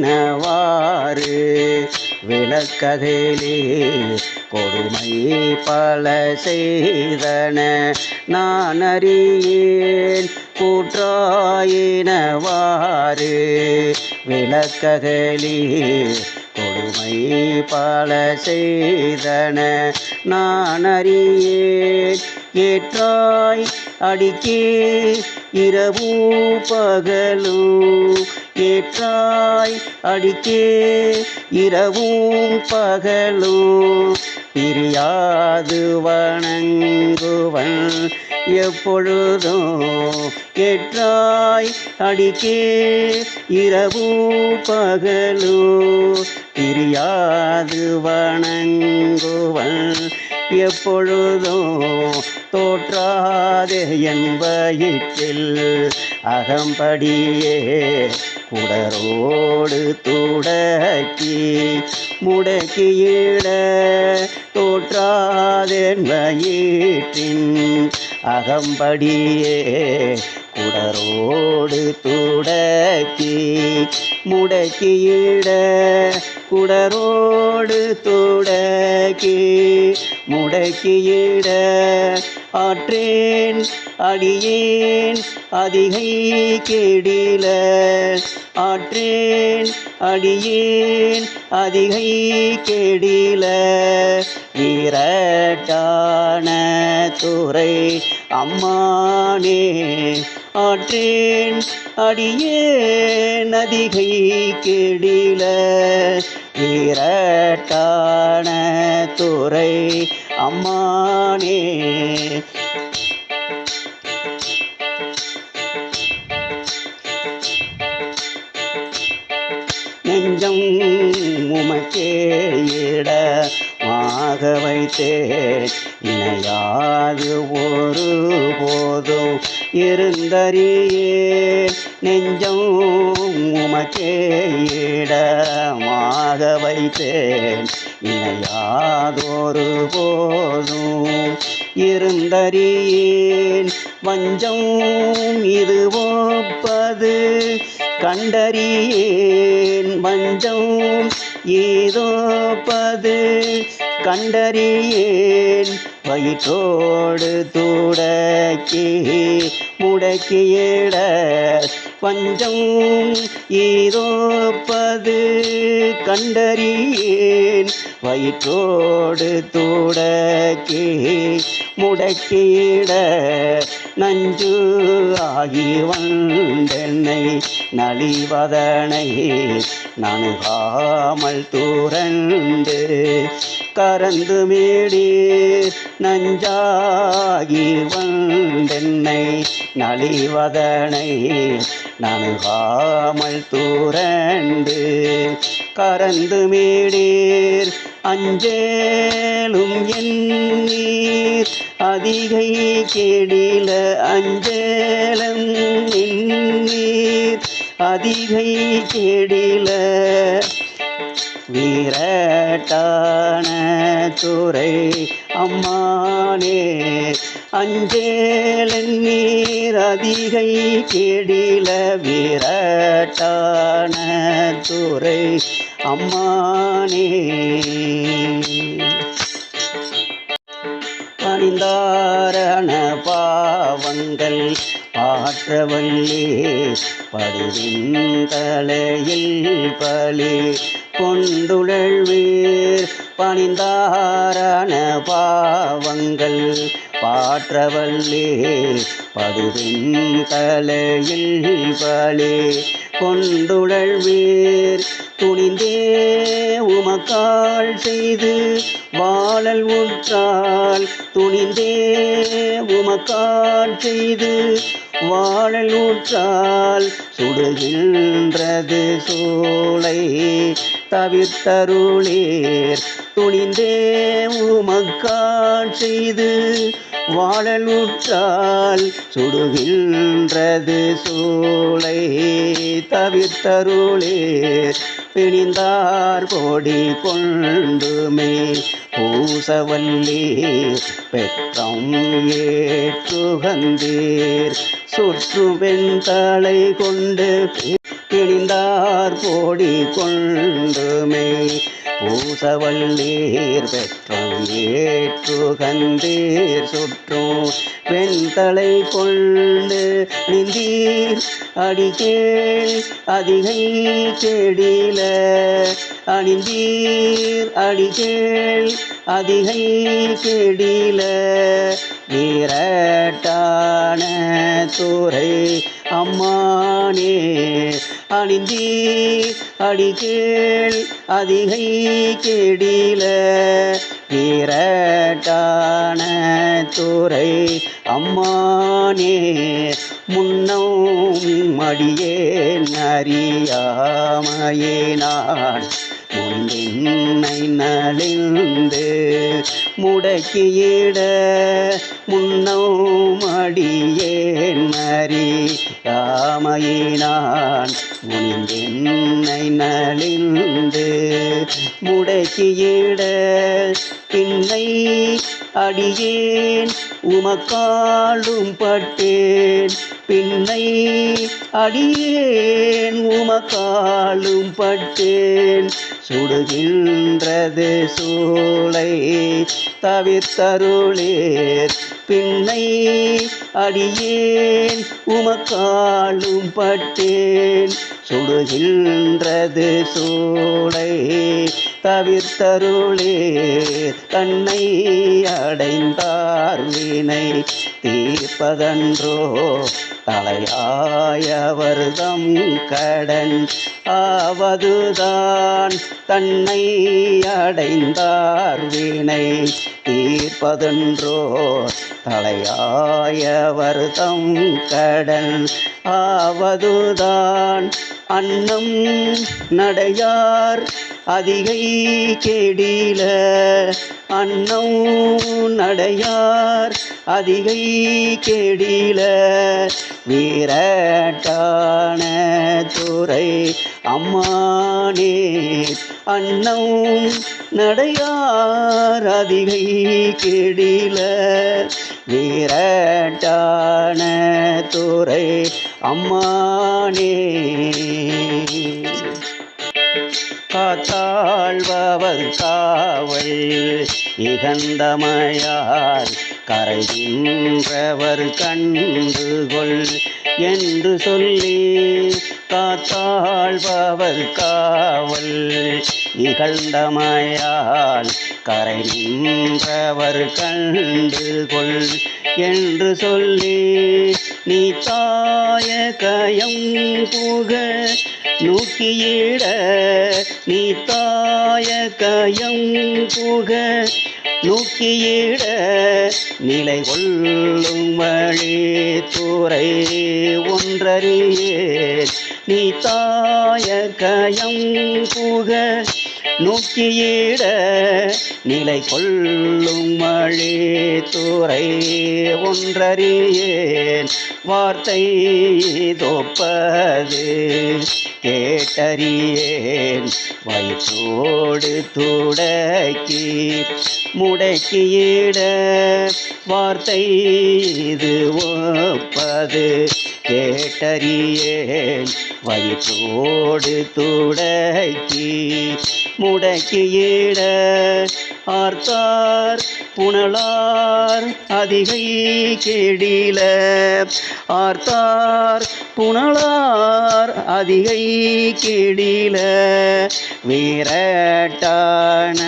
கூற்றாயினவாறு விளக்ககிலே கொடுமை பல செய்தன நான் அறியேன் கூற்றாயினவாறு விளக்ககிலே பல செய்தன நான் அறியேன். ஏற்றாய் அடிக்கே இரவும் பகலும். ஏற்றாய் அடிக்கே இரவும் பகலும். பிரியாது வணங்குவன் எப்பொழுதும். ஏற்றாய் அடிக்கே இரவும் பகலும். பிரியாது வணங்குவன். எப்பொழுதும் தோற்றாதே என் வயிற்றில். அகம்படியே குடரோடு துடக்கி முடக்கியிட தோற்றாதென் வயிற்றின். அகம்படியே குடரோடு துடக்கி முடக்கியிட குடரோடு துடக்கி முடக்கியிட ஆற்றேன் அடியேன் அதிகை கெடில. ஆற்றேன் அடியேன் அதிகை கெடில. வீரட்டான துறை அம்மானே ஆற்றேன் அடியே நதிகை கெடில வீரட்டான துறை அம்மானே. நெஞ்சம் உமக்கே இட மாக வைத்தேன் இணையாது இருந்தறியே நெஞ்சம் உமக்கே இடமாக வைத்தேன். இணையாதொரு போதும் இருந்தறியேன். வஞ்சம் இது ஒப்பது கண்டறியேன். வஞ்சம் ஏதோப்பது கண்டறியேன். வயிற்றோடு துடக்கி முடக்கியிட பஞ்சம் ஈரோப்பது கண்டறியேன். வயிற்றோடு தூடக்கி முடக்கியிட நஞ்சு ஆகி வந்தென்னை நலிவதனை நணுகாமல் தூரண்டு கரந்து மீடி நஞ்சாகி வந்தென்னை நலிவதனை நல்காமல் தூரண்டு கரந்து மீடீர் அஞ்சேலும் எண்ணீர் அதிகை கேடில அஞ்சேலம் எண்ணீர் அதிகை கேடில வீரட்டான துறை அம்மானே அஞ்சேலன் நீர் அதிகை கேடில வீரட்டான துறை அம்மானே. பணிந்தாரண பாவங்கள் ஆற்றவல்லே படிவின் தலையில் பலி கொண்டுழல்வீர். பணிந்தாரண பாவங்கள் பாற்றவல்லே படுவின் தலையில் பலே கொண்டுழல்வீர். துணிந்தே உமக்கால் செய்து வாழல் உற்றால் துணிந்தே உமக்கால் செய்து வாழல் ஊற்றால். சுடுகின்றது சோலை தவிர்த்தருளீர். துணிந்தே உமக்கால் செய்து வாழலுற்றால் சுடுகின்றது சூளை தவிர்த்தருளே. பிணிந்தார் கோடி கொண்டுமே பூசவல்லீர் பெற்றம் ஏற்றுகந்தீர். சுற்றுவெண்தலை கொண்டு பிணிந்தார் கோடி கொண்டுமே பூசவல்லீர் பெற்றும் ஏற்றுகந்தீர் சுற்றும் வெண்தலை கொண்டு நிந்தீர். அடிகேள் அதிகை கேடில அணிந்தீர். அடிகேள் அதிகை கேடில வீரட்டான துறை அம்மானே அணிந்தீர் அடிகேள் அதிகை கேடில வீரட்டான துறை அம்மானே முன்னம் அடியேன் அறியாமையே நான். முன்னை நலிந்து முடக்கியிட முன்னம் அடியேன் அறியாமையினான் உன்னை நலிந்து முடக்கியிட பின்னை அடியேன் உமக்காலும் பட்டேன். பின்னை அடியேன் உமக்காலும் பட்டேன். சுடுகின்றது சூளை தவிர்த்தருளேர். பின்னை அடியேன் உமக்காலும் பட்டேன். சுடுகின்றது சூளை தவிர்த்தருளே தன்னை அடைந்தார் வீணை தீர்ப்பதன்றோ தலையாயவர்தம் கடன் ஆவதுதான். தன்னை அடைந்தார் வீணை தீர்ப்பதன்றோ தலையாயவர்தம் கடன் ஆவதுதான். அன்னம் நடையார் அதிகை கெடில. அன்னம் நடையார் அதிகை கெடில. வீரட்டான துறை அம்மானே அன்னம் நடையார் அதிகை கெடில. வீரட்டான துறை அம்மானே. காத்தாழ்பவர் காவல் இகந்தமையார் கரைகின்றவர் கண்டுகொள் என்று சொல்லி காத்தாழ்பவர் காவல் இகழ்ந்தமையால் கரை நின்றவர் கண்டுகொள் என்று சொல்லி நீ தாய கயம் புக நோக்கியிட நீ தாய கயம் புக நோக்கியிட நிலை கொள்ளும் வழி துறை ஒன்றறியே நீ தாய கயம் புக நோக்கியிட நிலை கொள்ளும் மழி துறை ஒன்றறியேன். வார்த்தை தொப்பது கேட்டறியேன். வயிற்றோடு துடக்கி முடக்கியிட. வார்த்தை இது ஒப்பது. கேட்டறியேன். வயிற்றோடு துடக்கி முடக்கியிட. ஆர்த்தார் புனலார் அதிகை கெடில. ஆர்த்தார் புனலார் அதிகை கிடில வீரட்டான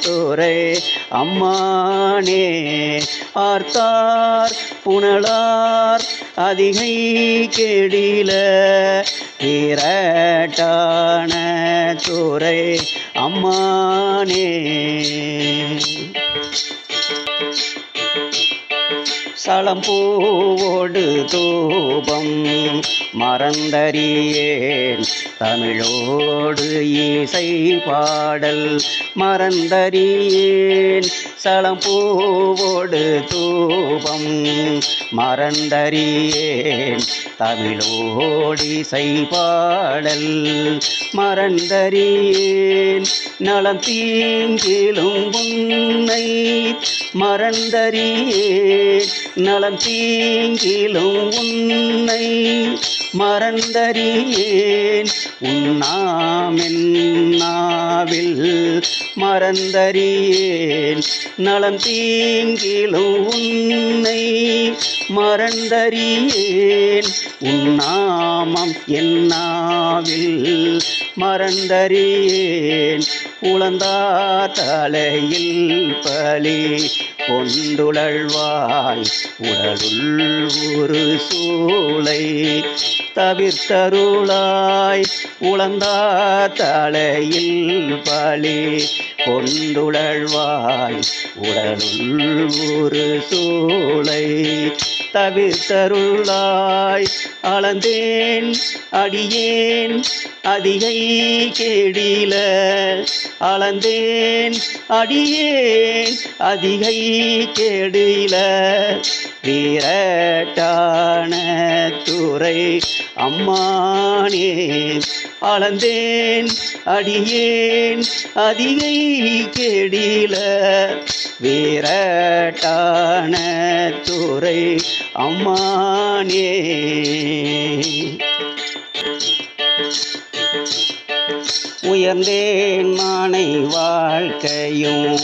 துறை அம்மானே ஆர்த்தார் புனலார் அதிகை கெடில வீரட்டான துறை அம்மானே. தளம் பூவோடு தூபம் மறந்தறியேன். தமிழோடு இசை பாடல் மறந்தறியேன். சளம் பூவோடு தூபம் மறந்தறியேன். தமிழோடு இசை பாடல் மறந்தறியேன். நலம் தீங்கிலும் உன்னை மறந்தறியேன். நலம் தீங்கிலும் உன்னை மறந்தறியேன். உண்ணாமென்னாவில் மறந்தறியேன். நலம் தீங்கிலும் உன்னை மறந்தறியேன். உன்னாமம் என்னாவில் மறந்தறியேன். உளந்தா தலையில் பலி கொண்டுழல்வாய். உடலுள் ஒரு சூளை தவிர்த்தருளாய். உளந்தார் தலையில் பலி கொண்டுழல்வாய். உடலுள் ஒரு சூளை தவிர்த்தருளாய். அளந்தேன் அடியேன் அதிகை கேடில. அளந்தேன் அடியேன் அதிகை கேடில வீரட்டான துறை. அம்மானே அளந்தேன் அடியேன் அதிகை கேடில வீரட்டான துறை. அம்மானே. உயர்ந்தேன் மானை வாழ்க்கையும்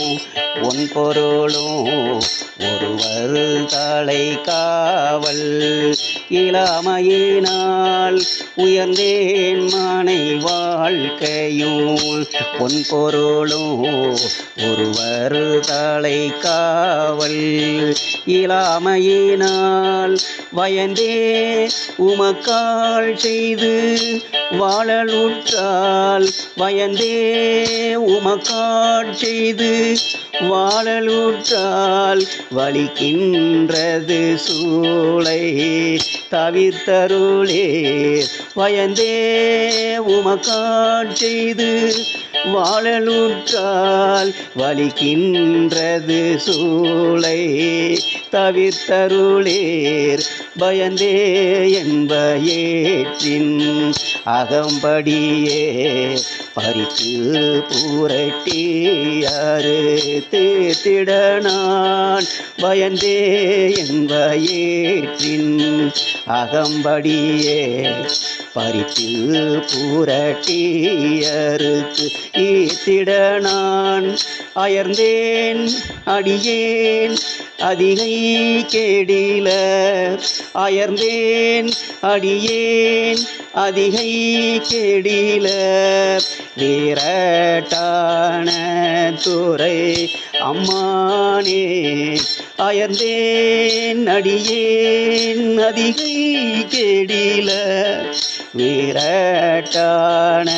உன் பொருளும் ஒருவர் தலை காவல் இளமையினால் உயர்ந்தேன் மானை வாழ்க்கையும் பொன் பொருளும் ஒருவர் தலை காவல். இளமையினால் வயந்தே உமக்கால் செய்து வாழலுற்றால் வயந்தே உமக்கால் செய்து வாழலுற்றால் வலிக்கின்றது சூளை தவிர்த்தருளே. வயந்தே உமக்காட் வாழலுற்றால் வலிக்கின்றது சூளை தவிர்த்தருளேர். பயந்தே என்ப ஏற்றின் அகம்படியே பறித்து பூரட்டி அறு தேத்திட பயந்தே என்ப ஏற்றின் அகம்படியே பறித்து பூரட்டி ஈத்திட நான் அயர்ந்தேன் அடியேன். அதிகை கேடில அயர்ந்தேன் அடியேன் அதிகை கேடில. நீரட்டான துறை அம்மானே அயர்ந்தேன் அடியேன் அதிகை கேடில. நீரட்டான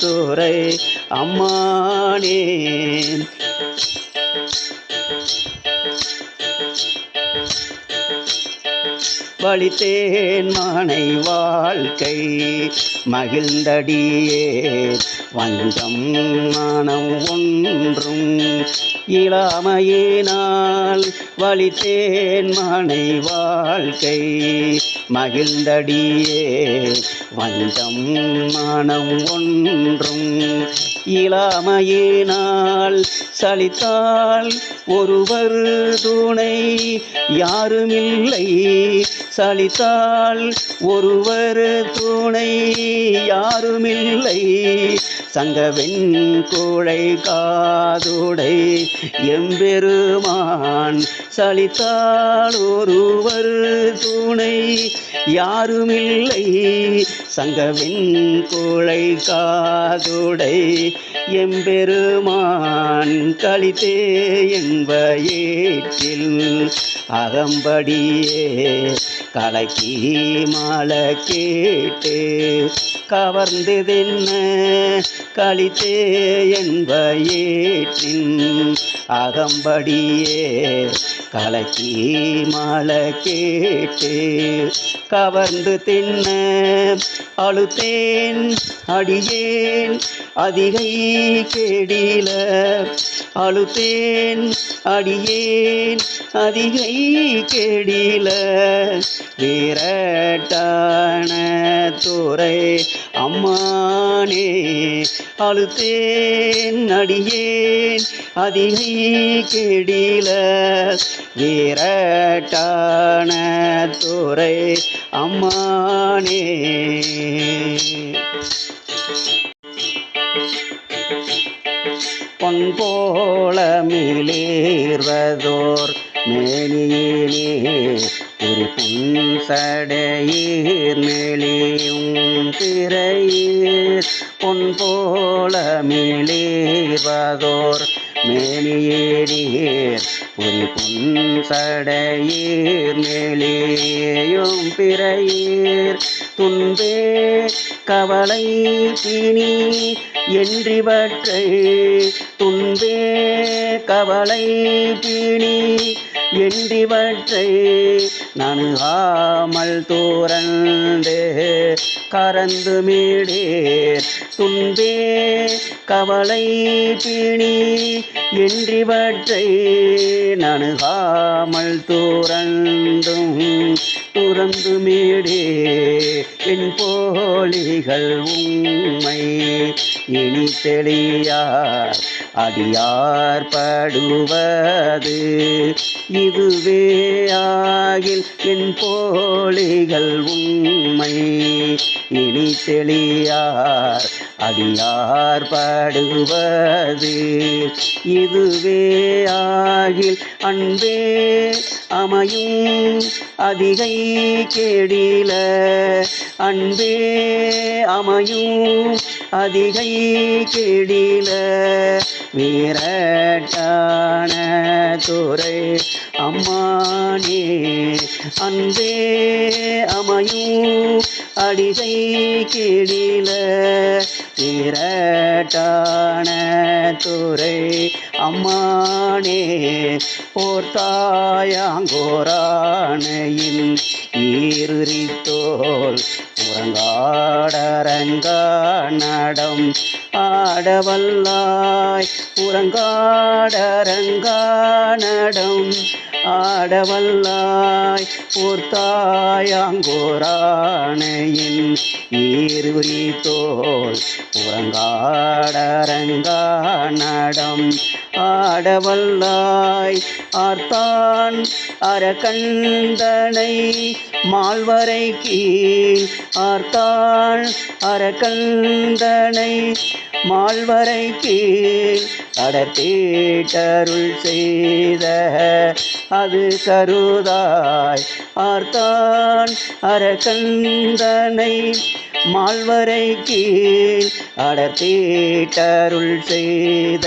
துறை அம்மானே. வழித்தேன் மானை வாழ்க்கை மகிழ்ந்தடியே வஞ்சம் மனம் ஒன்றும் இளமையினால் வழித்தேன் மானை வாழ்க்கை மகிழ்ந்தடியே. வஞ்சம் மனம் ஒன்றும் இளமையினால் சலித்தால் ஒருவர் துணை யாருமில்லை. சலித்தால் ஒருவர் துணை யாருமில்லை. சங்கவெண் கூழை காதுடை எம்பெருமான் சலித்தால் ஒருவர் துணை. யாருமில்லை சங்கவின் கூழை காதுடை எம்பெருமான் கழித்தே என்ப ஏற்றில் அகம்படியே கலக்கி மாலை கேட்டு கவர்ந்ததென்ன கழித்தே என்ப அகம்படியே கலக்கி மாலை கேட்டு. கவர்ந்து தின்ன அழுத்தேன் அடியேன் அதிகை கேடில. அழுத்தேன் அடியேன் அதிகை கேடில. வீரட்டான துறை அம்மானே அழுத்தேன் அடியேன் அதிகை கேடில வீரட்டான துறை அம்மானே. பொன்போல மிளேர்வதோர் மேனியிலே ஒரு புன்சடையீர் மெளியும் பொன் போல மிளேர்வதோர் மேலியேறியேர் ஒரு பொன் சடையீர் மேலேயும் பிறையீர். துன்பே கவலை பிணி என்றிவற்றை. துன்பே கவலை பிணி என்றிவற்றை நன்காமல் தூரந்து கரந்து மீடேர் துன்பே கவலை பிணி என்றிவற்றை நணுகாமல் தூரண்டும். துறந்து மீடே என் போலிகள் உண்மை இனி தெளியார் அடியார் படுவது. இதுவே ஆகில் என் போலிகள் உண்மை இனி தெளியார் அடியார் படுவது இதுவே ஆகில் அன்பே அமையும் அதிகை கேடில. அன்பே அமையும் அதிகை கேடில. வீரட்டான துறை அம்மானே அன்பே அமையும் அடிகை கேடில. வீரட்டான துறை அம்மானே போர்த்தாயாங்கோரானையின் ஈருரித்தோல் உறங்காடரங்க நடம் ஆடவல்லாய் உறங்காடரங்க நடம் ஆடவல்லாய் போர்த்தாயாங்கோரானையின் ஈருரி தோல் உறங்காடரங்கா நடம். ஆடவல்லாய் ஆர்த்தான் அரக்கந்தனை மால்வரை கீழ் ஆர்த்தாள் அரக்கந்தனை மால்வரை கீழ் அடர்த்தீட்டருள் செய்த அது கருதாய் ஆர்த்தான் அரகந்தனை மால்வரை கீழ் அடர்த்தீட்டருள் செய்த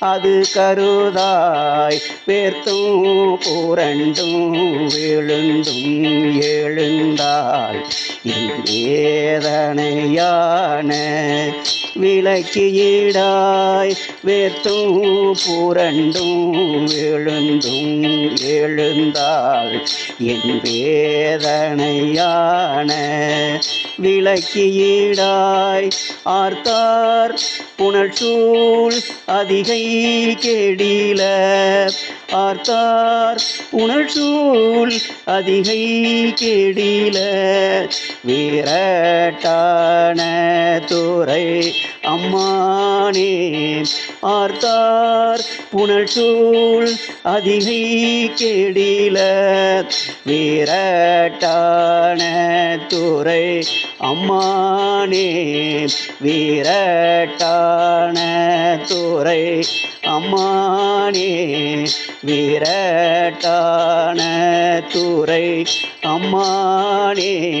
அது கருதாய். பேர்த்தும் புரண்டும் விழுந்தும் எழுந்தாள் வேதனையான விளக்கியிடாய் வேர்த்தும் புரண்டும் விழுந்தும் எழுந்தாள். என் வேதனையான விளக்கியிடாய் ஆர்த்தார் புனல் சூழ் அதிகை கெடில ஆர்த்தார் உணர்ச்சூல் அதிகை கெடில. வீரட்டான துறை அம்மானே ஆர்த்தார் புனல் சூழ் அதிகை கேடில வீரட்டான துறை அம்மானே. வீரட்டான துறை அம்மானே. வீரட்டான துறை அம்மானே.